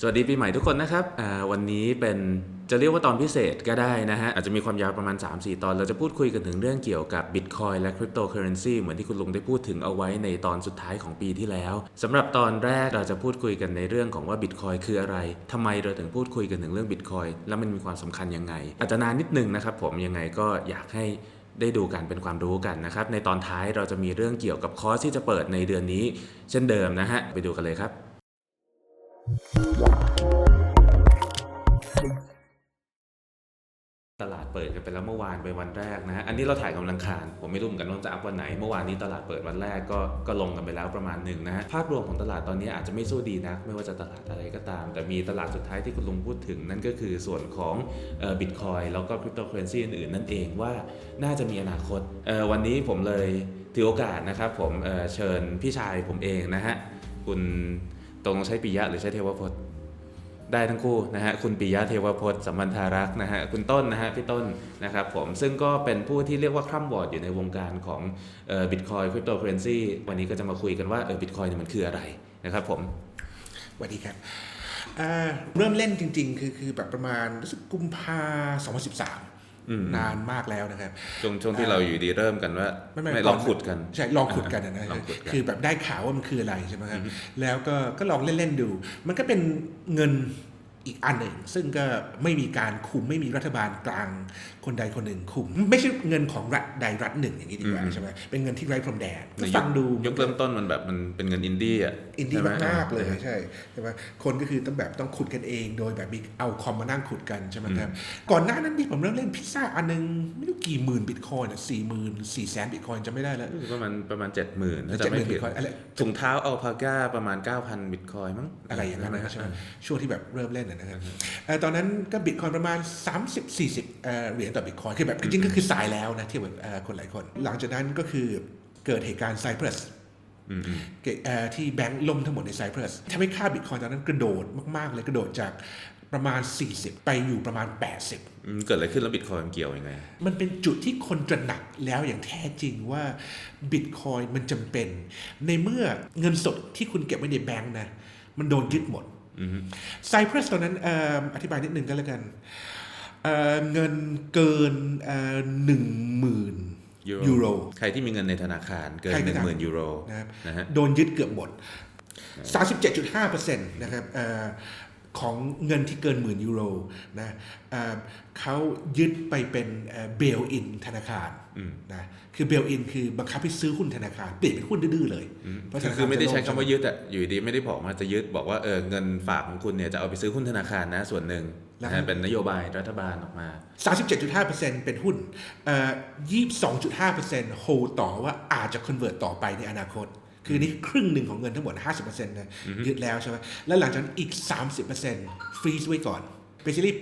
สวัสดีปีใหม่ทุกคนนะครับวันนี้เป็นจะเรียกว่าตอนพิเศษก็ได้นะฮะอาจจะมีความยาวประมาณ 3-4 ตอน เราจะพูดคุยกันถึงเรื่องเกี่ยวกับ Bitcoin และ Cryptocurrency เหมือนที่คุณลุงได้พูดถึงเอาไว้ในตอนสุดท้ายของปีที่แล้วสำหรับตอนแรกเราจะพูดคุยกันในเรื่องของว่า Bitcoin คืออะไรทำไมเราถึงพูดคุยกันถึงเรื่อง Bitcoin แล้วมันมีความสำคัญยังไง อาจจะนานนิดนึงนะครับผมยังไงก็อยากให้ได้ดูกันเป็นความรู้กันนะครับในตอนท้ายเราจะมีเรื่องเกี่ยวกับคอร์สที่จะเปิดในเดือนนี้ เช่นเดิมนะฮะไปดูกันเลยครับ ตลาดเปิดกันไปแล้วเมื่อวานเป็นวันแรกนะฮะ อันนี้เราถ่ายกำลังคาร ผมไม่รู้เหมือนกันว่าจะอัพวันไหน เมื่อวานนี้ตลาดเปิดวันแรกก็ก็ลงกันไปแล้วประมาณหนึ่งนะฮะ ภาพรวมของตลาดตอนนี้อาจจะไม่สู้ดีนัก ไม่ว่าจะตลาดอะไรก็ตาม แต่มีตลาดสุดท้ายที่คุณลุงพูดถึงนั่นก็คือส่วนของเอ่อบิตคอยแล้วก็คริปโตเคอเรนซีอื่นๆ นั่นเองว่าน่าจะมีอนาคต วันนี้ผมเลยถือโอกาสนะครับผมเเชิญพี่ชายผมเองนะฮะคุณ ตรงใช้ปิยะหรือใช้เทวพจน์ ได้ทั้งคู่นะฮะคุณปิยะเทวพจน์สัมพันธารักษ์นะฮะคุณต้นนะฮะพี่ต้นนะครับผมซึ่งก็เป็นผู้ที่เรียกว่าคร่ำวอดอยู่ในวงการของบิตคอยคริปโตเคอเรนซีวันนี้ก็จะมาคุยกันว่าเออบิตคอยเนี่ยมันคืออะไรนะครับผมสวัสดีครับเริ่มเล่นจริง ๆ คือคือแบบประมาณรู้สึกกุมภาอืม2013 นานมากแล้วนะครับช่วงช่วงที่เราอยู่ดีเริ่มกันว่าไม่ไม่ไม่ก่ลออนงขุดกันใช่ลองขุดกันนะลองขุดกันคือแบบได้ข่าวว่ามันคืออะไรใช่ไหมครับแล้วก็ก็ลองเล่นๆดู มันก็เป็นเงินอีกอันหนึ่งซึ่งก็ไม่มีการคุมไม่มีรัฐบาลกลาง คนใดคนหนึ่งคุม ไม่ใช่เงินของรัฐใดรัฐหนึ่งอย่างนี้ดีกว่าใช่ไหมเป็นเงินที่ไร้พรมแดนก็ฟังดูยุคเริ่มต้นมันแบบมันเป็นเงินอินดี้อะอินดี้ใช่ไหมากๆเลยใช่ใช่ไหมคนก็คือต้องแบบต้องขุดกันเอง โดยแบบมีเอาคอมมานั่งขุดกันใช่ไหมครับก่อนหน้านั้นที่ผมเริ่มเล่นพิซซ่าอันนึงไม่รู้กี่หมื่นบิตคอยน์สี่หมื่นสี่แสนบิตคอยน์จะไม่ได้แล้วประมาณประมาณเจ็ดหมื่นถ้าเจ็ดจะหไม่มื่นบิผิดตคอยน์อะไรถุงเท้าอัลพาก้าประมาณ9,000บิตคอยน์มั้งอะไรอย่างนั้นนะใช่ไหมช่วงที่แบบเริ่มเล่นนะนะครับเอ่อตอนนั้นก็บิตคอยน์ประมาณ30-40เอ่อเหรียญต่อบิตคอยน์คือแบบจริงๆก็คือสายแล้วนะเทียบกับเอ่อคนหลายคน หลังจากนั้นก็คือเกิดเหตุการณ์ไซเ r รสอืมอืมเกิดเอ่อที่แบงค์ล่มทั้งหมดในไซเ r รสทำให้ค่าบิตคอยน์ตอนนั้นกระโดดมากๆเลยกระโดดจากประมาณ 40 ไปอยู่ประมาณ 80อืมเกิดอะไรขึ้นแล้วบิตคอยน์มันเกี่ยวยังไง มันเป็นจุดที่คนตระหนักแล้วอย่างแท้จริงว่าบิตคอยน์มันจำเป็น ในเมื่อเงินสดที่คุณเก็บไว้ในแบงค์นะ มันโดนยึดหมดอืมไซเ r รสตอนนั้นเอ่ออธิบายนิดนึงก็แล้วกัน เอ่อเงินเกินหนึ่งหมื่นยูโร ใครที่มีเงินในธนาคารเกินใครหก็นึ่งได้หมื่นยูโรนะครับนะฮะโดนยึดเกือบหมด 37.5%นะครับเอ่อของเงินที่เกินหมื่นยูโรนะเอ่อเขายึดไปเป็นเบลอินธนาคารอืมนะคือเบลอินคือบังคับให้ซื้อหุ้นธนาคารเปลี่ยนเป็นหุ้นดื้อๆเลยเพราะธคือนาคือรไม่ได้ใช้จะคำว่ายึดอะอยู่ดีไม่ได้บอกมาจะยึดบอกว่าเออเงินฝากของคุณเนี่ยจะเอาไปซื้อหุ้นธนาคารนะส่วนหนึ่งนะฮะ เป็นนโยบายรัฐบาลออกมา 37.5%เป็นหุ้นเอ่อ22.5%โฮต่อว่าอาจจะ convert ต่อไปในอนาคต คือนี่ครึ่งหนึ่งของเงินทั้งหมด 50%นะยึดแล้วใช่ไหมแล้วหลังจากนั้นอีก 30%ฟรีซไว้ก่อน basically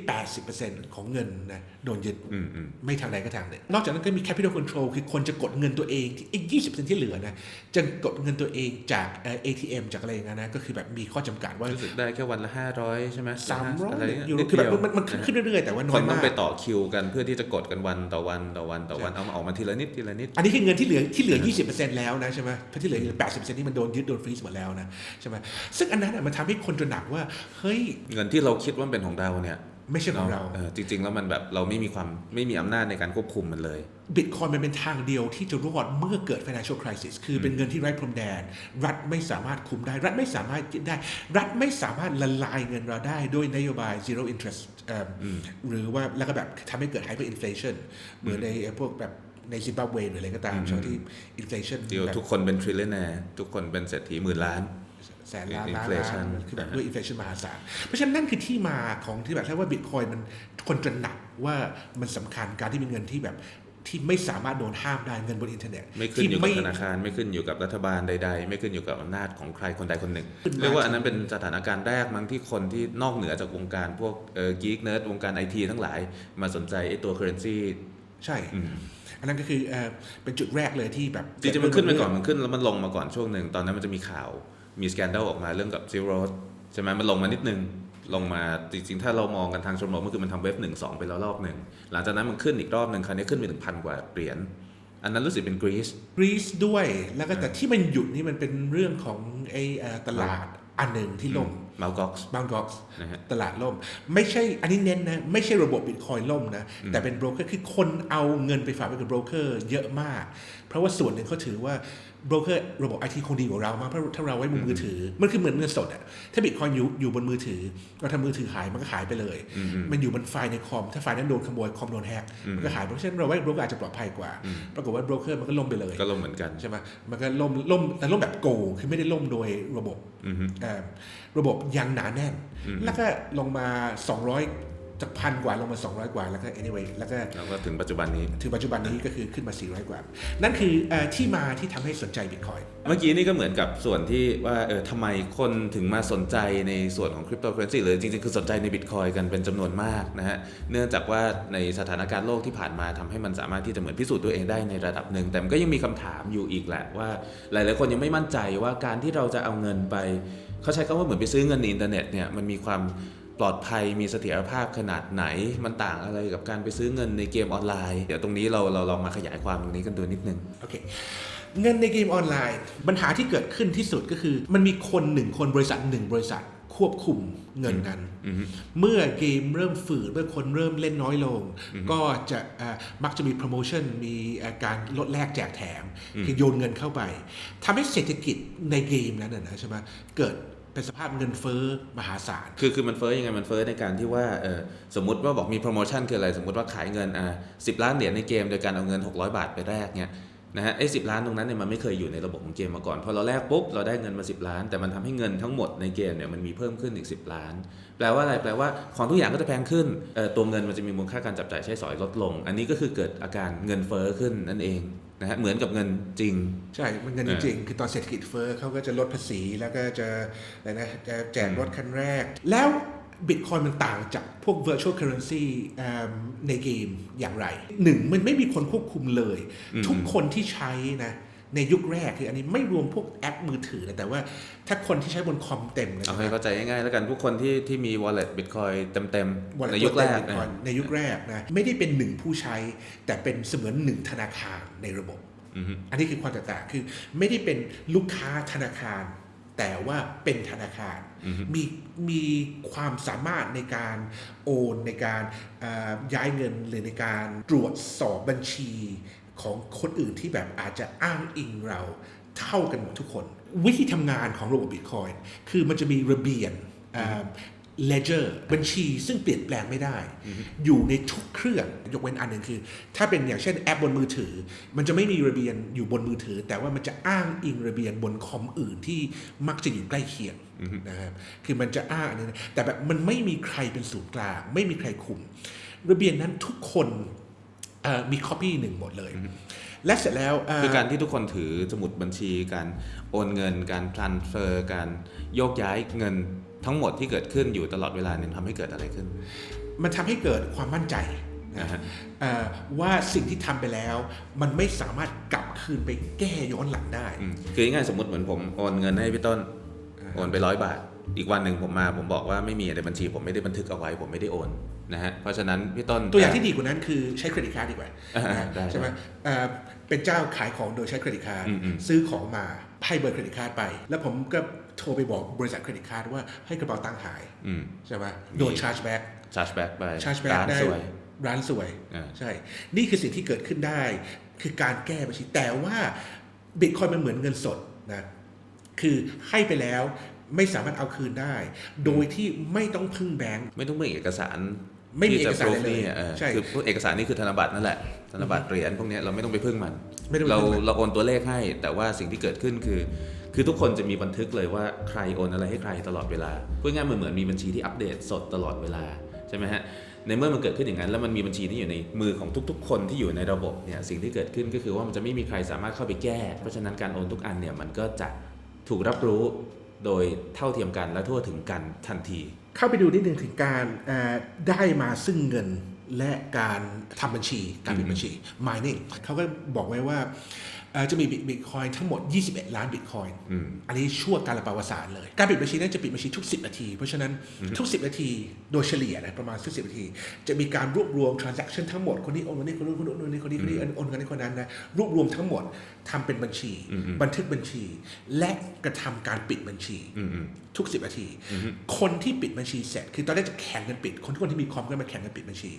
80%ของเงินนะโดนยึดอืมอืมไม่ทางใดก็ทางหนึ่งนอกจากนั้นก็มี capital control คือคนจะกดเงินตัวเองที่อีก 20%ที่เหลือนะจะกดเงินตัวเองจากเอ่อ ATM จากอะไรอย่างนั้นนะก็คือแบบมีข้อจำกัดว่ารู้สึกได้แค่วันละห้าร้อยใช่ไหมสามร้อยอะไรเงี้ยยูโรนิดคือเดีแบบยวมันมันขึ้นขึ้นเรื่อยๆ แต่ว่าน้คอยนต้อมางกไปต่อคิวกันเพื่อที่จะกดกันวันต่อวันต่อวันต่อวันเอามาออกมาทีละนิดทีละนิดอันนี้คือเงินที่เหลือที่เหลือ 20%แล้วนะใช่ไหมเพราะที่เหลืออยู่80%นี่มันโดนยึดโดนฟรีซหมดแล้วนะใช่ไหมซึ่งอันนั้นน่ะมันทำให้คนตระหนักว่าเฮ้ยเงินที่เราคิดว่าเป็นของเราเนี่ย ไม่ใช่ของเราออจริง ๆ แล้วมันแบบเราไม่มีความไม่มีอำนาจในการควบคุมมันเลยบิตคอยมันเป็นทางเดียวที่จะรอดเมื่อเกิด financial crisis คือเป็นเงินที่ไร้พรมแดน รัฐไม่สามารถคุมได้ รัฐไม่สามารถยึดได้ รัฐไม่สามารถละลายเงินเราได้ด้วยนโยบาย zero interest เอิ่มหรือว่าแล้วก็แบบทำให้เกิด hyperinflation เหมือนในพวกแบบในซิมบับเวหรืออะไรก็ตามช่วงที่ inflation เดียวแบบทุกคนเป็นทริลเลนแนร์ทุกคนเป็นเศรษฐีหมื่นล้าน แสนล้านล้าน inflation ล้านคือแบบด้วยอินฟลชันมหาศาล เพราะฉะนั้นนั่นคือที่มาของที่แบบเรียกว่าบิตคอยมันคนตระหนักว่ามันสำคัญการที่มีเงินที่แบบที่ไม่สามารถโดนห้ามได้เงินบนอินเทอร์เน็ตไม่ขึ้นที่อยู่กับไม่ธนาคารไม่ขึ้นอยู่กับรัฐบาลใด ๆ ไม่ขึ้นอยู่กับอำนาจของใครคนใดคนหนึ่งขึ้นมาเรียกว่าอันนั้นเป็นสถานการณ์แรกมั้งที่คนที่นอกเหนือจากวงการพวกเอ่อกีกเนิร์ดวงการไอทีทั้งหลายมาสนใจไอ้ตัวเคอร์เรนซีใช่ อันนั้นก็คือเอ่อเป็นจุดแรกเลยที่แบบจริงๆมันขึ้นไปก่อนมันขึ้นแล้วมันลงมาก่อนช่วงหนึ่งตอนนั้นมันจะมีข่าว มีสแกนด l ออกมาเรื่องกับซิโรสใช่ไหมมันลงมานิดนึง ลงมาจริงๆ ถ้าเรามองกันทางชมรมก็คือมันทำเว็บหนึ่งสองไปแล้วรอบหนึ่ง หลังจากนั้นมันขึ้นอีกรอบหนึ่งคราวนี้ขึ้นไปถึงพันกว่าเหรียญอันนั้นรู้สึกเป็นกรีซกรีซด้วยแล้วก็แต่ที่มันหยุดนี่มันเป็นเรื่องของไอ้เอ่อตลาดอันหนึ่งที่ล่มมาล์กอกส์บางกอกนะฮะตลาดล่ม ไม่ใช่อันนี้เน้นนะไม่ใช่ระบบบิตคอยล่มนะ แต่เป็นโบรกเกอร์คือคนเอาเงินไปฝากไว้กับโบรกเกอร์เยอะมาก เพราะว่าส่วนหนึ่งเขาถือว่าโบรกเกอร์ระบบไอทีคงดีกว่าเรามากเพราะถ้าเราไว้บนมือถือ มันคือเหมือนเงินสดอะถ้าบิตคอยอยู่อยู่บนมือถือเราทำมือถือหายมันก็หายไปเลย มันอยู่บนไฟล์ในคอม ถ้าไฟล์นั้นโดนขโมยคอมโดนแฮกมันก็หายเพราะฉะนั้นเราไว้โบรกเกอร์อาจจะปลอดภัยกว่า ปรากฏว่าโบรกเกอร์มันก็ล่มไปเลย ก็ลงเหมือนกันใช่ไหมมันก็ล่มล่มแต่ล่มแบบโกงคือไม่ได้ล่มโดยระบบอือฮึเอ่อระบบยังหนาแน่น แล้วก็ลงมา 200 จากพันกว่าลงมา 200 กว่า แล้วก็ anyway แล้วก็แล้วก็ถึงปัจจุบันนี้ ถึงปัจจุบันนี้ก็คือขึ้นมา 400 กว่า นั่นคือเอ่อที่มาที่ทำให้สนใจ Bitcoin เมื่อกี้นี่ก็เหมือนกับส่วนที่ว่าเออทำไมคนถึงมาสนใจในส่วนของคริปโตเคอเรนซีหรือจริงๆ คือสนใจในบิตคอยกันเป็นจำนวนมากนะฮะ เนื่องจากว่าในสถานการณ์โลกที่ผ่านมาทำให้มันสามารถที่จะเหมือนพิสูจน์ตัวเองได้ในระดับหนึ่ง แต่มันก็ยังมีคำถามอยู่อีกแหละว่าหลายๆคนยังไม่มั่นใจว่าการที่เราจะเอาเงินไป เขาใช้คำว่าเหมือนไปซื้อเงินในอินเทอร์เน็ตเนี่ยมันมีความ ปลอดภัยมีเสถียรภาพขนาดไหน มันต่างอะไรกับการไปซื้อเงินในเกมออนไลน์ เดี๋ยวตรงนี้เราเราลองมาขยายความตรงนี้กันดูนิดนึงโอเคเงินในเกมออนไลน์ ปัญหาที่เกิดขึ้นที่สุดก็คือ มันมีคนหนึ่งคนบริษัทหนึ่งบริษัทควบคุมเงินนั้น เมื่อเกมเริ่มฝืดเมื่อคนเริ่มเล่นน้อยลง ก็จะเอ่อมักจะมีโปรโมชั่นมีเอ่อการลดแลกแจกแถมคือโยนเงินเข้าไปทำให้เศรษฐกิจในเกมนั้นนะนะใช่ไหมเกิด เป็นสภาพเงินเฟ้อมหาศาล คือคือมันเฟ้อยังไงมันเฟ้อในการที่ว่าเออสมมติว่าบอกมีโปรโมชั่นคืออะไร สมมติว่าขายเงินอ่าสิล้านเหรียญในเกมโดยการเอาเงิน 600 บาทไปแลกเนี่ยนะฮะไอ้สิล้านตรงนั้นเนี่ยมันไม่เคยอยู่ในระบบของเกมมาก่อนพอเราแลกปุ๊บเราได้เงินมา 10 ล้าน แต่มันทำให้เงินทั้งหมดในเกมเนี่ยมันมีเพิ่มขึ้นอีก 10 ล้าน แปลว่าอะไรแปลว่าของทุกอย่างก็จะแพงขึ้นเอ่อตัวเงินมันจะมีมูลค่าการจับจ่ายใช้สอยลดลง อันนี้ก็คือเกิดอาการเงินเฟ้อขึ้นนั่นเอง นะฮะเหมือนกับเงินจริง ใช่มันเงินจริงๆคือตอนเศรษฐกิจเฟ้อเขาก็จะลดภาษีแล้วก็จะอะไรนะจะแจกรถคันแรก แล้วบิตคอยมันต่างจากพวก virtual currency เอิ่มในเกมอย่างไรหนึ่งมันไม่มีคนควบคุมเลย ทุกคนที่ใช้นะ ในยุคแรกคืออันนี้ไม่รวมพวกแอปมือถือนะแต่ว่าถ้าคนที่ใช้บนคอมเต็มนะเอาให้เข้าใจง่ายๆแล้วกันผู้คนที่ที่มี wallet bitcoin เต็มวันๆในยุคแรกก่อนนะในยุคแรกนะไม่ได้เป็นหนึ่งผู้ใช้ แต่เป็นเสมือนหนึ่งธนาคารในระบบอือฮึอันนี้คือความแตกต่างคือไม่ได้เป็นลูกค้าธนาคาร แต่ว่าเป็นธนาคารมีมีความสามารถในการโอนในการเอ่อย้ายเงินหรือในการตรวจสอบบัญชี ของคนอื่นที่แบบอาจจะอ้างอิงเราเท่ากันหมดทุกคน วิธีทำงานของระบบบิตคอยคือมันจะมีระเบียนเอ่อ ledger บัญชีซึ่งเปลี่ยนแปลงไม่ได้ อยู่ในทุกเครื่องยกเว้นอันหนึ่งคือ ถ้าเป็นอย่างเช่นแอปบนมือถือ มันจะไม่มีระเบียนอยู่บนมือถือ แต่ว่ามันจะอ้างอิงระเบียนบนคอมอื่นที่มักจะอยู่ใกล้เคียงนะครับคือมันจะอ้างอันนี้แต่แบบมันไม่มีใครเป็นศูนย์กลาง ไม่มีใครคุม ระเบียนนั้นทุกคน เอ่อมี copy หนึ่งหมดเลย และเสร็จแล้วเคือการที่ทุกคนถือสมุดบัญชีการโอนเงิน การ transfer การโยกย้ายเงินทั้งหมดที่เกิดขึ้นอยู่ตลอดเวลาเนี่ยทำให้เกิดอะไรขึ้น มันทำให้เกิดความมั่นใจนะอ่าฮะเอ่อว่าสิ่งที่ทำไปแล้ว มันไม่สามารถกลับคืนไปแก้ย้อนหลังได้อืมคือง่ายๆสมมติเหมือนผมโอนเงินให้พี่ต้นโอนไปร้อยบาท อีกวันหนึ่งผมมาผมบอกว่าไม่มีในบัญชี ผมไม่ได้บันทึกเอาไว้ผมไม่ได้โอนนะฮะเพราะฉะนั้นพี่ต้นตัวอย่างที่ดีกว่านั้นคือใช้เครดิตการ์ดดีกว่าอ่านะได้ใช่ไหมเอ่อเป็นเจ้าขายของโดยใช้เครดิตการ์ดอืมอืมซื้อของมาให้เบอร์เครดิตการ์ดไป แล้วผมก็โทรไปบอกบริษัทเครดิตการ์ดว่าให้กระเป๋าตังค์หายอืมใช่ไหมโดนชาร์จแบ็ก charge back ไปชาร์จแบ็กร้านได้สวยร้านสวยอ่าใช่ นี่คือสิ่งที่เกิดขึ้นได้ คือการแก้บัญชีแต่ว่าบิตคอยมันเหมือนเงินสดนะคือให้ไปแล้ว ไม่สามารถเอาคืนได้ โดยที่ไม่ต้องพึ่งแบงก์ไม่ต้องมีเอกสารไม่มีที่จะเอกสาร proof อะไรเลยนี่เออใช่คือพวกเอกสารนี่คือธนบัตรนั่นแหละธนบัตรเหรียญพวกเนี้ยเราไม่ต้องไปพึ่งมันไม่ต้องไปเราพึ่งมันเราโอนตัวเลขให้ แต่ว่าสิ่งที่เกิดขึ้นคือ คือทุกคนจะมีบันทึกเลยว่าใครโอนอะไรให้ใครตลอดเวลาพูดง่ายๆมันเหมือนมีบัญชีที่อัปเดตสดตลอดเวลาใช่ไหมฮะในเมื่อมันเกิดขึ้นอย่างนั้น แล้วมันมีบัญชีที่อยู่ในมือของทุก ๆ คนที่อยู่ในระบบเนี่ยสิ่งที่เกิดขึ้นก็คือว่ามันจะไม่มีใครสามารถเข้าไปแก้ เพราะฉะนั้นการโอนทุกอันเนี่ยมันก็จะถูกรับรู้ โดยเท่าเทียมกันและทั่วถึงกันทันที เข้าไปดูนิดนึงถึงการได้มาซึ่งเงินและการทำบัญชีการปิดบัญชี mining เขาก็บอกไว้ว่า จะมีบิตคอยทั้งหมด 21 ล้านบิตคอยอืมอันนี้ชั่วการระบาดวสารเลย การปิดบัญชีนั้นจะปิดบัญชีทุก 10 นาที เพราะฉะนั้นทุก 10 นาทีโดยเฉลี่ยนะประมาณทุก10 นาที จะมีการรวบรวม transaction ทั้งหมด คนนี้โอนคนนี้คนนู้นคนนู้นคนนี้คนนี้คนนี้โอนคนนี้คนนั้นนะรวบรวมทั้งหมดทำเป็นบัญชี บันทึกบัญชี และกระทำการปิดบัญชีอืมอืมทุก 10 นาที คนที่ปิดบัญชีเสร็จ คือตอนแรกจะแข่งกันปิด คนทุกคนที่มีคอมก็มาแข่งกันปิดบัญชี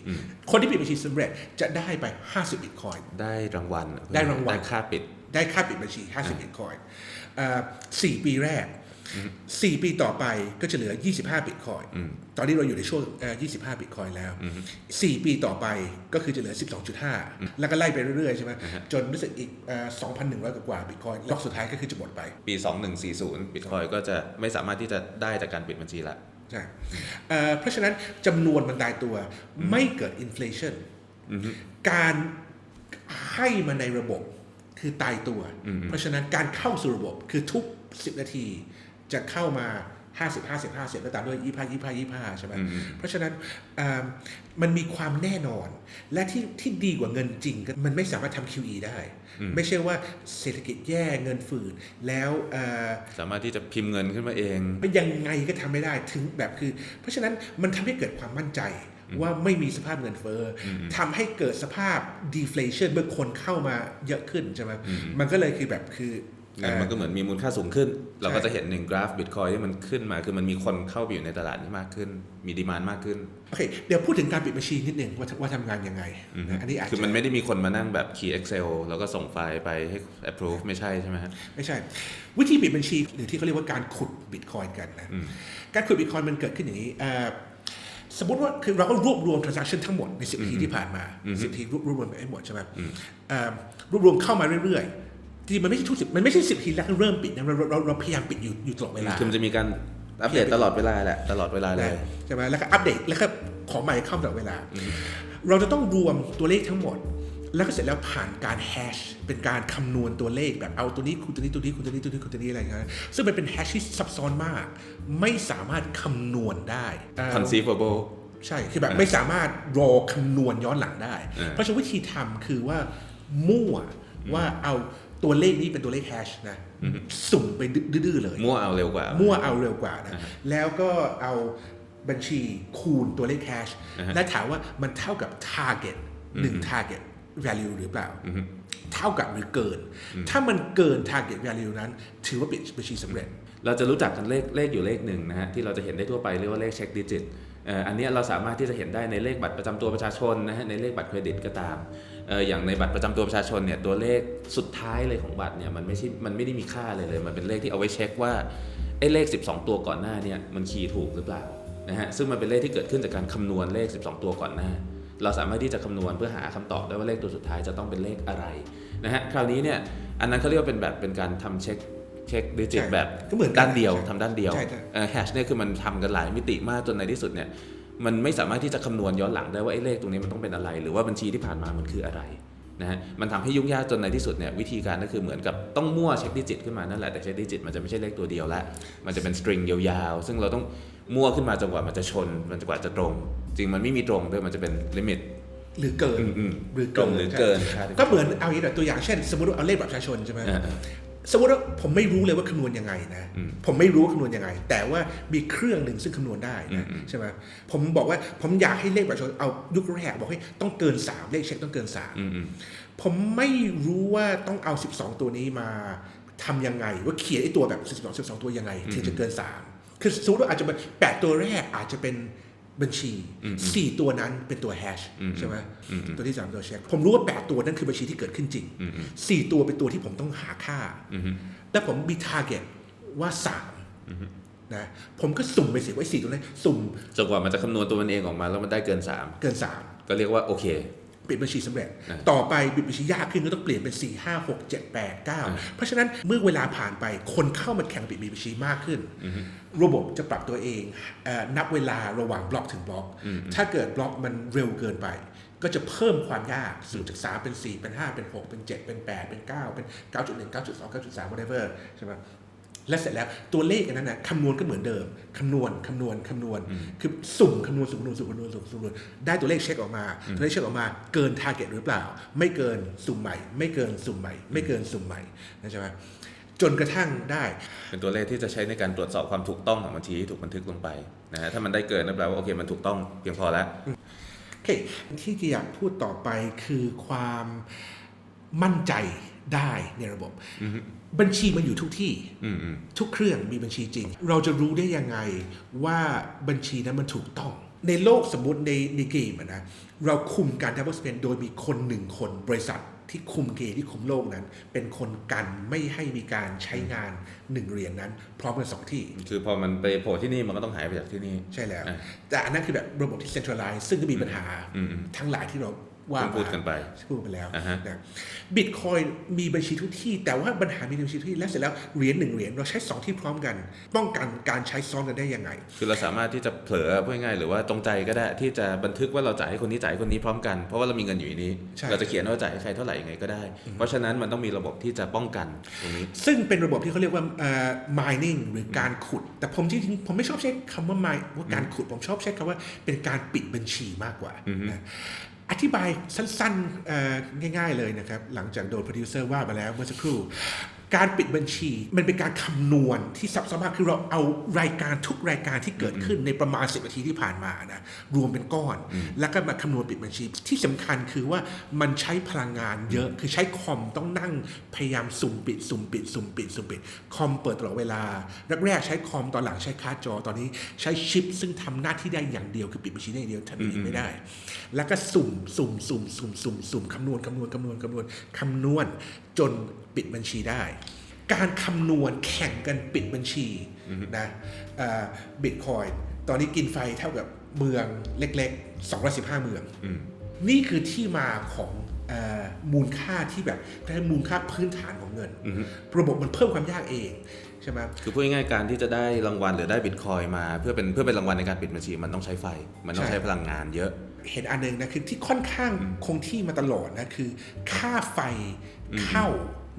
คนที่ปิดบัญชีสำเร็จจะได้ไป 50 บิตคอยได้รางวัลได้รางวัลได้ค่าปิดได้ค่าปิดบัญชี 50 บิตคอยน์เอ่อสี่ปีแรก 4 ปีต่อไปก็จะเหลือ 25 บิตคอยน์ตอนนี้เราอยู่ในช่วงเอ่อ25 บิตคอยน์แล้ว 4 ปีต่อไปก็คือจะเหลือ 12.5 แล้วก็ไล่ไปเรื่อยๆ ใช่ไหมจนรู้สึกอีกเอ่อ2,100 กว่าๆบิตคอยน์รอบสุดท้ายก็คือจะหมดไป ปี 2140 บิตคอยก็จะไม่สามารถที่จะได้จากการปิดบัญชีละใช่เอ่อเพราะฉะนั้นจำนวนมันตายตัวไม่เกิดอินฟล t ชันการให้มาในระบบ คือตายตัว เพราะฉะนั้นการเข้าสู่ระบบคือทุก 10 นาทีจะเข้ามา50 50 50แล้วตามด้วย25 25 25ใช่ไหมเพราะฉะนั้นเอ่อมันมีความแน่นอน และที่ที่ดีกว่าเงินจริงก็มันไม่สามารถทำ QE ได้ ไม่ใช่ว่าเศรษฐกิจแย่เงินฝืดแล้วเอ่อสามารถที่จะพิมพ์เงินขึ้นมาเองมันยังไงก็ทำไม่ได้ถึงแบบคือ เพราะฉะนั้นมันทำให้เกิดความมั่นใจ ว่าไม่มีสภาพเงินเฟ้ออทำให้เกิดสภาพ deflation เมื่อคนเข้ามาเยอะขึ้นใช่ไหมมันก็เลยคือแบบคือเงินมันก็เหมือนมีมูลค่าสูงขึ้น เราก็ใช่จะเห็นหนึ่งกราฟบิตคอยที่มันขึ้นมา คือมันมีคนเข้าไปอยู่ในตลาดนี้มากขึ้น มีดีมานมากขึ้น โอเค เดี๋ยวพูดถึงการปิดบัญชีนิดหนึ่งว่าว่าทำงานยังไงนะอันนี้อาจคือจะมันไม่ได้มีคนมานั่งแบบ key excel แล้วก็ส่งไฟล์ไปให้ approve ไม่ใช่ใช่ไหมฮะไม่ใช่ วิธีปิดบัญชีหรือที่เขาเรียกว่าการขุดบิตคอยน์กันนะ การขุดบิตคอยน์มันเกิดขึ้นอย่างนี้เอ่อ สมมติว่าคือเราก็รวบรวม transaction ทั้งหมดในสิบนาทีที่ผ่านมาสิบนาทีรวบรวมไปให้หมดใช่ไหมเอ่อรวบรวมเข้ามาเรื่อยๆจริงๆมันไม่ใช่ทุกสิบมันไม่ใช่สิบนาทีแรกเริ่มปิดนะเราเราเราเราพยายามปิดอยู่อยู่ตลอดเวลาคือมันจะมีการอัปเดตตลอดเวลาแหละตลอดเวลาเลยใช่ไหมแล้วก็อัปเดตแล้วก็ของใหม่เข้าตลอดเวลา เราจะต้องรวมตัวเลขทั้งหมด แล้วก็เสร็จแล้วผ่านการแฮชเป็นการคำนวณตัวเลขแบบเอาตัวนี้คูณตัวนี้ตัวนี้คูณตัวนี้ตัวนี้คูณตัวนี้อะไรอย่างเงี้ยซึ่งมันเป็นแฮชที่ซับซ้อนมาก ไม่สามารถคำนวณได้เอ่อ conceivable ใช่คือแบบไม่สามารถรอคำนวณย้อนหลังได้เออเพราะฉะนั้นวิธีทำคือว่ามั่วว่าเอาตัวเลขนี้เป็นตัวเลขแฮชนะสุ่มไปดื้อๆเลย มั่วเอาเร็วกว่า มั่วเอาเร็วกว่านะอ่าฮะแล้วก็เอาบัญชีคูณตัวเลขแคชอ่าฮะและถามว่ามันเท่ากับ target หนึ่ง target value หรือเปล่า เท่ากับหรือเกิน ถ้ามันเกิน target value นั้น ถือว่าปิดบัญชีสำเร็จ เราจะรู้จักกันเลขเลขอยู่เลขหนึ่งนะฮะที่เราจะเห็นได้ทั่วไปเรียกว่าเลขเช็คดิจิตเอ่ออันเนี้ยเราสามารถที่จะเห็นได้ในเลขบัตรประจำตัวประชาชนนะฮะในเลขบัตรเครดิตก็ตามเอ่ออย่างในบัตรประจำตัวประชาชนเนี่ยตัวเลขสุดท้ายเลยของบัตรเนี่ยมันไม่ใช่มันไม่ได้มีค่าเลยเลย มันเป็นเลขที่เอาไว้เช็คว่าไอ้เลข 12 ตัวก่อนหน้าเนี่ยมันคีย์ถูกหรือเปล่านะฮะซึ่งมันเป็นเลขที่เกิดขึ้นจากการคำนวณเลข 12 ตัวก่อนหน้า เราสามารถที่จะคำนวณเพื่อหาคำตอบได้ว่าเลขตัวสุดท้ายจะต้องเป็นเลขอะไรนะฮะคราวนี้เนี่ยอันนั้นเขาเรียกว่าเป็นแบบเป็นการทำเช็คเช็คดิจิตใช่แบบก็เหมือนกันด้านเดียวใช่ทำด้านเดียวใช่ใช่แฮชเนี่ยคือมันทำกันหลายมิติมากจนในที่สุดเนี่ยมันไม่สามารถที่จะคำนวณย้อนหลังได้ว่าไอ้เลขตรงนี้มันต้องเป็นอะไร หรือว่าบัญชีที่ผ่านมามันคืออะไรนะฮะมันทำให้ยุ่งยากจนในที่สุดเนี่ยวิธีการก็คือเหมือนกับต้องมั่วเช็คดิจิตขึ้นมานั่นแหละแต่เช็คดิจิตมันจะไม่ใช่เลขตัวเดียวละมันจะเป็นสตริงยาวๆ ซึ่งเราต้องมั่วขึ้นมาจนกว่ามันจะชน มันจนกว่าจะตรง จริงมันไม่มีตรงด้วยมันจะเป็นลิมิตหรือเกินอืมหรือตรเกิงนหรือเกินค่าที่ก็เหมือนเอาอย่างนี้ตัวอย่างเช่น สมมติว่าเอาเลขบัตรประชาชนใช่ไหมอ่าสมมติว่าผมไม่รู้เลยว่าคำนวณยังไงนะ ผมไม่รู้ว่าคำนวณยังไง แต่ว่ามีเครื่องหนึ่งซึ่งคำนวณได้นะใช่ไหมผมบอกว่าผมอยากให้เลขบัตรประชาชนเอายุคแรกบอกให้ต้องเกิน 3 เลขเช็คต้องเกิน3อืมอืมผมไม่รู้ว่าต้องเอา 12 ตัวนี้มาทำยังไง ว่าเขียนไอ้ตัวแบบ 12 12 ตัวยังไงถึงจะเกิน 3 คือสมมติว่าอาจจะเป็น8ตัวแรกอาจจะเป็น บัญชี 4 ตัวนั้นเป็นตัวแฮชใช่ไหมตัวที่ 3 ตัวเช็คผมรู้ว่า 8 ตัวนั้นคือบัญชีที่เกิดขึ้นจริง 4 ตัวเป็นตัวที่ผมต้องหาค่า แต่ผมมี target ว่า 3 นะ ผมก็สุ่มไปสิว่าไอ้สี่ตัวนั้นสุ่มจนกว่ามันจะคำนวณตัวมันเองออกมาแล้วมันได้เกินเกิน 3 ก็เรียกว่าโอเค3 ปิดบัญชีสำเร็จอ่าต่อไปปิดบัญชียากขึ้นก็ต้องเปลี่ยนเป็น 4 5 6 7 8 9 เพราะฉะนั้นเมื่อเวลาผ่านไปคนเข้ามาแข่งปิดบัญชีมากขึ้น ระบบจะปรับตัวเองเออนับเวลาระหว่างบล็อกถึงบล็อก ถ้าเกิดบล็อกมันเร็วเกินไปก็จะเพิ่มความยากสูงจาก 3 เป็น 4 เป็น 5 เป็น 6 เป็น 7 เป็น 8 เป็น 9 เป็น 9.1 9.2 9.3 whatever ใช่ไหม และเสร็จแล้วตัวเลขอันนั้นนะคำนวณก็เหมือนเดิมคำนวณคำนวณคำนวณ คือสุ่มคำนวณสุ่มคำนวณสุ่มคำนวณสุ่มคำนวณได้ตัวเลขเช็คออกมาตัวเลขเช็คออกมาเกินทาร์เก็ตหรือเปล่า ไม่เกินสุ่มใหม่ ไม่เกินสุ่มใหม่ ไม่เกินสุ่มใหม่นะใช่ไหมจนกระทั่งได้ เป็นตัวเลขที่จะใช้ในการตรวจสอบความถูกต้องของบัญชีที่ถูกบันทึกลงไปนะฮะถ้ามันได้เกินนั่นแปลว่าโอเคมันถูกต้องเพียงพอแล้วโอเคที่จะอยากพูดต่อไปคือความมั่นใจ ได้ในระบบ บัญชีมันอยู่ทุกที่อืมอืมทุกเครื่องมีบัญชีจริง เราจะรู้ได้ยังไงว่าบัญชีนั้นมันถูกต้อง ในโลกสมมติในในเกมอะนะเราคุมการ double spend โดยมีคนหนึ่งคนบริษัทที่คุมเกมที่คุมโลกนั้น เป็นคนกันไม่ให้มีการใช้งานหนึ่งเหรียญนั้น พร้อมกันสองที่ คือพอมันไปโผล่ที่นี่มันก็ต้องหายไปจากที่นี่ ใช่แล้วอะแต่อันนั้นคือแบบระบบที่ centralized ซึ่งก็มีปัญหาอืมอืมทั้งหลายที่เรา ว่าเพิ่งพูดกันไปพูดไปแล้วอ่าฮะนะบิตคอยมีบัญชีทุกที่ แต่ว่าปัญหามีบัญชีทุกที่และเสร็จแล้วเหรียญหนึ่งเหรียญเราใช้สองที่พร้อมกัน ป้องกันการใช้ซ้อนกันได้ยังไง คือเราสามารถที่จะเผลอพูดง่ายๆหรือว่าตรงใจก็ได้ที่จะบันทึกว่าเราจ่ายให้คนนี้จ่ายให้คนนี้พร้อมกันเพราะว่าเรามีเงินอยู่ในนี้ใช่เราจะเขียนว่าจ่ายให้ใครเท่าไหร่ยังไงก็ได้ เพราะฉะนั้นมันต้องมีระบบที่จะป้องกันตรงนี้ ซึ่งเป็นระบบที่เขาเรียกว่าเอ่อ mining หรือการขุด แต่ผมจริงๆผมไม่ชอบใช้คำว่า mine ว่าการขุดผมชอบใช้คำว่าเป็นการปิดบัญชีมากกว่านะ อธิบายสั้นๆง่ายๆเลยนะครับ หลังจากโดนโปรดิวเซอร์ว่ามาแล้วเมื่อสักครู่ การปิดบัญชีมันเป็นการคำนวณที่ซับซ้อนมากคือเราเอารายการทุกรายการที่เกิดขึ้นในประมาณ 10นาทีที่ผ่านมานะรวมเป็นก้อน แล้วก็มาคำนวณปิดบัญชี ที่สำคัญคือว่ามันใช้พลังงานเยอะคือใช้คอมต้องนั่งพยายามสุ่มปิด สุ่มปิด สุ่มปิด สุ่มปิด คอมเปิดตลอดเวลาแรกๆใช้คอมตอนหลังใช้การ์ดจอตอนนี้ใช้ชิป ซึ่งทำหน้าที่ได้อย่างเดียวคือปิดบัญชีได้อย่างเดียวทำอย่างอื่นไม่ได้ แล้วก็สุ่มสุ่มสุ่มสุ่มสุ่มสุ่มคำนวณคำนวณคำนวณคำนวณคำนวณ จนปิดบัญชีได้ การคำนวณแข่งกันปิดบัญชีนะบิตคอยตอนนี้กินไฟเท่ากับเมืองเล็กๆ 215 เมืองอืมนี่คือที่มาของเออมูลค่าที่แบบได้มูลค่าพื้นฐานของเงินอือฮึระบบมันเพิ่มความยากเองใช่ไหมคือพูดง่ายๆการที่จะได้รางวัลหรือได้บิตคอยมาเพื่อเป็นเพื่อเป็นรางวัลในการปิดบัญชีมันต้องใช้ไฟ มันต้องใช้พลังงานเยอะ เห็นอันหนึ่งนะคือที่ค่อนข้างคงที่มาตลอดนะคือ ค่าไฟ เข้า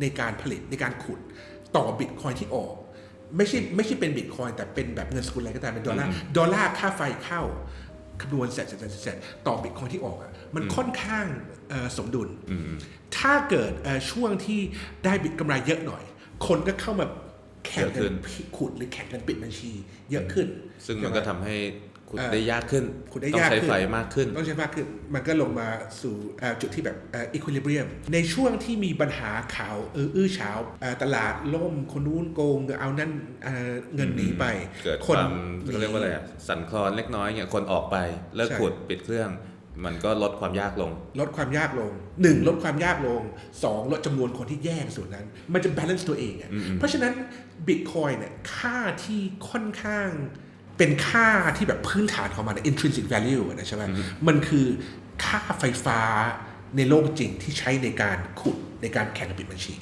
ในการผลิตในการขุดต่อบิตคอยที่ออก ไม่ใช่ไม่ใช่เป็นบิตคอยแต่เป็นแบบเงินสกุลอะไรก็ตามเป็นดอลลาร์ดอลลาร์ค่าไฟเข้าคำนวณเสร็จเสร็จเสร็จเสร็จต่อบิตคอยที่ออกอะมันค่อนข้างเอ่อสมดุลอืมถ้าเกิดเอ่อช่วงที่ได้บิตกำไรเยอะหน่อย คนก็เข้ามาแข่งกัเยอะขึ้นนขุดหรือแข่งกันปิดบัญชีเยอะขึ้น ซึ่งมันก็ทำให้ คุณเอ่อได้ยากขึ้นขุดได้ต้องยากใช้ขึ้นไฟมากขึ้น ต้องใช้มากขึ้น มันก็ลงมาสู่เอ่อจุดที่แบบเอีควิลิเบียม ในช่วงที่มีปัญหาข่าวเอออื้อเช้าเอ่อตลาดล่มคนนู้นโกงเอานั่นเอ่อเงินหนีไปเกิดคคนวามเขาเรียกว่าอะไรอะสั่นคลอนเล็กน้อยเนี่ยคนออกไปเลิกใช่ ขุดปิดเครื่อง มันก็ลดความยากลง ลดความยากลง1ลดความยากลง2ลดจำนวนคนที่แย่งส่วนนั้น มันจะบาลานซ์ตัวเองอะเพราะฉะนั้นบิตคอยเนี่ยค่าที่ค่อนข้าง เป็นค่าที่แบบพื้นฐานของมัน intrinsic value อะนะใช่ไหมมันคือค่าไฟฟ้าในโลกจริงที่ใช้ในการขุดในการแข่งกับปิดบัญชี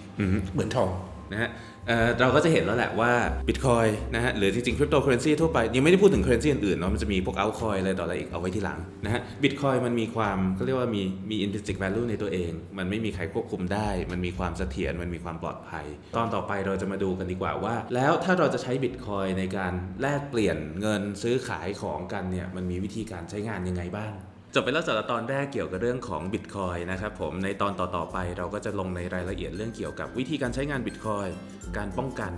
เหมือนทอง นะฮะเเราก็จะเห็นแล้วแหละว่า Bitcoin นะฮะหรือจริงๆ Cryptocurrency ทั่วไป ยังไม่ได้พูดถึง currency อื่นๆเนาะมันจะมีพวก altcoin อะไรต่ออะไรอีกเอาไว้ที่หลังนะฮะ Bitcoin มันมีความก็เรียกว่ามีมี intrinsic value ในตัวเอง มันไม่มีใครควบคุมได้ มันมีความเสถียรมันมีความปลอดภัย ตอนต่อไปเราจะมาดูกันดีกว่าว่า แล้วถ้าเราจะใช้ Bitcoin ในการแลกเปลี่ยนเงินซื้อขายของกันเนี่ยมันมีวิธีการใช้งานยังไงบ้าง จบไปแล้วสำหรับตอนแรกเกี่ยวกับเรื่องของ Bitcoin นะครับผมในตอนต่อๆไปเราก็จะลงในรายละเอียดเรื่องเกี่ยวกับวิธีการใช้งาน Bitcoin การป้องกัน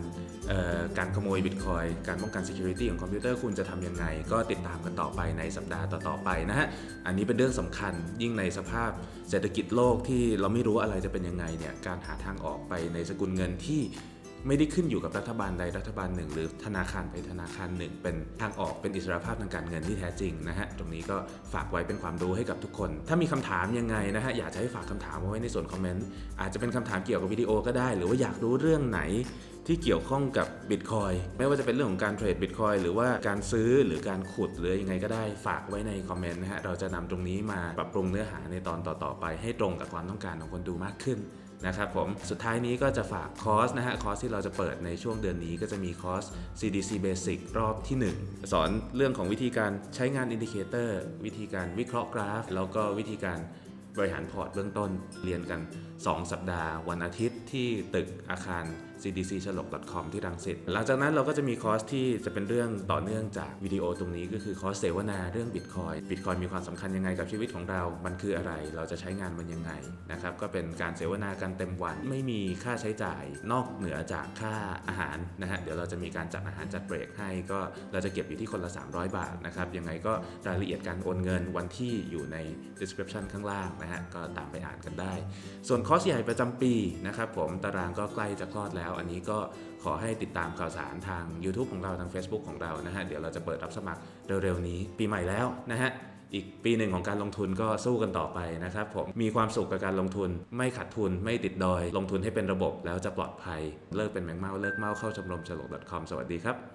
การขโมย Bitcoin การป้องกัน Security ของคอมพิวเตอร์คุณจะทำยังไง ก็ติดตามกันต่อไปในสัปดาห์ต่อๆไปนะฮะอันนี้เป็นเรื่องสำคัญยิ่งในสภาพเศรษฐกิจโลกที่เราไม่รู้อะไรจะเป็นยังไงเนี่ยการหาทางออกไปในสกุลเงินที่ ไม่ได้ขึ้นอยู่กับรัฐบาลใดรัฐบาลหนึ่ง หรือธนาคารไปธนาคารหนึ่ง เป็นทางออกเป็นอิสรภาพทางการเงินที่แท้จริงนะฮะตรงนี้ก็ฝากไว้เป็นความรู้ให้กับทุกคน ถ้ามีคำถามยังไงนะฮะอยากจะให้ฝากคำถามเอาไว้ในส่วนคอมเมนต์อาจจะเป็นคำถามเกี่ยวกับวิดีโอก็ได้ หรือว่าอยากรู้เรื่องไหนที่เกี่ยวข้องกับ Bitcoin ไม่ว่าจะเป็นเรื่องของการเทรด Bitcoin หรือว่าการซื้อหรือการขุดหรือยังไงก็ได้ฝากไว้ในคอมเมนต์นะฮะเราจะนำตรงนี้มาปรับปรุงเนื้อหาในตอนต่อๆไป ให้ตรงกับความต้องการของคนดูมากขึ้น นะครับผมสุดท้ายนี้ก็จะฝากคอร์สนะฮะคอร์สที่เราจะเปิดในช่วงเดือนนี้ก็จะมีคอร์ส CDC Basic รอบที่ 1 สอนเรื่องของวิธีการใช้งานอินดิเคเตอร์วิธีการวิเคราะห์กราฟ แล้วก็วิธีการบริหารพอร์ตเบื้องต้นเรียนกัน 2 สัปดาห์ วันอาทิตย์ที่ตึกอาคาร cdc ฉลก .com ที่รังสิตหลังจากนั้นเราก็จะมีคอร์สที่จะเป็นเรื่องต่อเนื่องจากวิดีโอตรงนี้ก็คือคอร์สเสวนาเรื่อง Bitcoin Bitcoin มีความสำคัญยังไงกับชีวิตของเรา มันคืออะไร เราจะใช้งานมันยังไงนะครับ ก็เป็นการเสวนากันเต็มวัน ไม่มีค่าใช้จ่ายนอกเหนือจากค่าอาหารนะฮะ เดี๋ยวเราจะมีการจัดอาหารจัดเบรกให้ ก็เราจะเก็บอยู่ที่คนละ 300 บาทนะครับ ยังไงก็รายละเอียดการโอนเงินวันที่อยู่ใน description ข้างล่างนะฮะ ก็ตามไปอ่านกันได้ ส่วนคอร์สใหญ่ประจำปีนะครับผมตารางก็ใกล้จะคลอดแล้ว อันนี้ก็ขอให้ติดตามข่าวสารทาง YouTube ของเราทาง Facebook ของเรานะฮะเดี๋ยวเราจะเปิดรับสมัครเร็วๆนี้ ปีใหม่แล้วนะฮะอีกปีหนึ่งของการลงทุนก็สู้กันต่อไปนะครับผมมีความสุขกับการลงทุน ไม่ขาดทุนไม่ติดดอย ลงทุนให้เป็นระบบแล้วจะปลอดภัย เลิกเป็นแมงเมาเลิกเมาเข้าชมรมฉลก .com สวัสดีครับ